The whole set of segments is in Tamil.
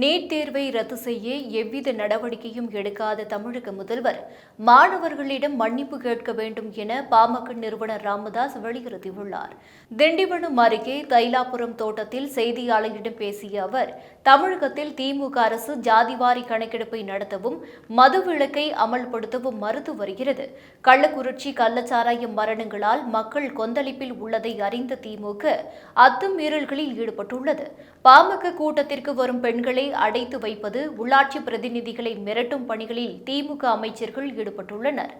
நீட் தேர்வை ரத்து செய்ய எவ்வித நடவடிக்கையும் எடுக்காத தமிழக முதல்வர் மாணவர்களிடம் மன்னிப்பு கேட்க வேண்டும் என பாமக நிறுவனர் ராமதாஸ் வலியுறுத்தியுள்ளார். திண்டிவனம் அருகே தைலாபுரம் தோட்டத்தில் செய்தியாளர்களிடம் பேசிய அவர் தமிழகத்தில் திமுக அரசு ஜாதிவாரி கணக்கெடுப்பை நடத்தவும் மது விலக்கை அமல்படுத்தவும் மறுத்து வருகிறது. கள்ளக்குறிச்சி கள்ளச்சாராய மரணங்களால் மக்கள் கொந்தளிப்பில் உள்ளதை அறிந்த திமுக அத்துமீறல்களில் ஈடுபட்டுள்ளது. பாமக கூட்டத்திற்கு வரும் பெண்களை அடைத்து வைப்பது உள்ளாட்சி பிரதிநிதிகளை மிரட்டும் பணிகளில் திமுக அமைச்சர்கள் ஈடுபட்டுள்ளனர்.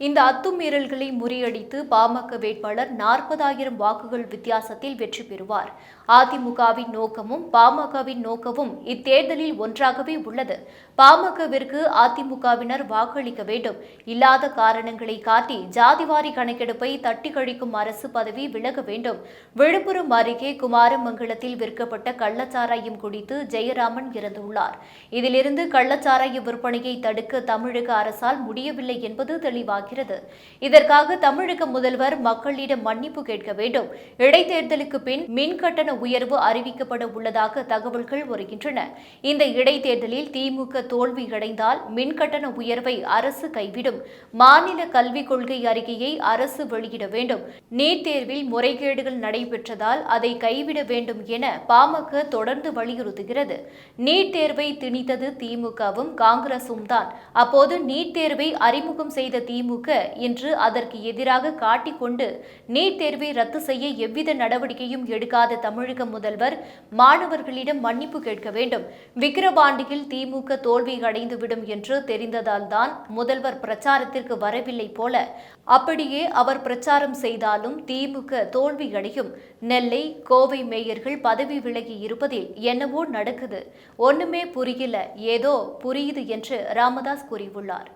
இந்த அத்துமீறல்களை முறியடித்து பாமக வேட்பாளர் நாற்பதாயிரம் வாக்குகள் வித்தியாசத்தில் வெற்றி பெறுவார். அதிமுகவின் நோக்கமும் பாமகவின் நோக்கமும் இத்தேர்தலில் ஒன்றாகவே உள்ளது. பாமகவிற்கு அதிமுகவினர் வாக்களிக்க வேண்டும். இல்லாத காரணங்களை காட்டி ஜாதிவாரி கணக்கெடுப்பை தட்டி கழிக்கும் அரசு பதவி விலக வேண்டும். விழுப்புரம் அருகே குமாரமங்கலத்தில் விற்கப்பட்ட கள்ளச்சாராயம் குடித்து ஜெயராமன் இறந்துள்ளார். தெரிவித்தார் இதிலிருந்து கள்ளச்சாராய விற்பனையை தடுக்க தமிழக அரசால் முடியவில்லை என்பது தெளிவாகிறது. இதற்காக தமிழக முதல்வர் மக்களிடம் மன்னிப்பு கேட்க வேண்டும். இடைத்தேர்தலுக்கு பின் மின் கட்டண உயர்வு அறிவிக்கப்பட உள்ளதாக தகவல்கள் வருகின்றன. இந்த இடைத்தேர்தலில் திமுக தோல்வியடைந்தால் மின் கட்டண உயர்வை அரசு கைவிடும். மாநில கல்விக் கொள்கை அறிக்கையை அரசு வெளியிட வேண்டும். நீட் தேர்வில் முறைகேடுகள் நடைபெற்றதால் அதை கைவிட வேண்டும் என பாமக தொடர்ந்து வலியுறுத்துகிறது. நீட் தேர்வு தேர்வை திணித்தது திமுகவும் காங்கிரசும் தான். அப்போது நீட் தேர்வை அறிமுகம் செய்த திமுக இன்று அதற்கு எதிராக காட்டிக்கொண்டு நீட் தேர்வை ரத்து செய்ய எவ்வித நடவடிக்கையும் எடுக்காத தமிழக முதல்வர் மாணவர்களிடம் மன்னிப்பு கேட்க வேண்டும். விக்கிரவாண்டியில் திமுக தோல்வி அடைந்துவிடும் என்று தெரிந்ததால் தான் முதல்வர் பிரச்சாரத்திற்கு வரவில்லை போல. அப்படியே அவர் பிரச்சாரம் செய்தாலும் திமுக தோல்வியடையும் நெல்லை கோவை மேயர்கள் பதவி விலகி இருப்பதில் என்னவோ நடக்குது. ஒண்ணுமே புரியல. ஏதோ புரியுது என்று ராமதாஸ் கூறியுள்ளார்.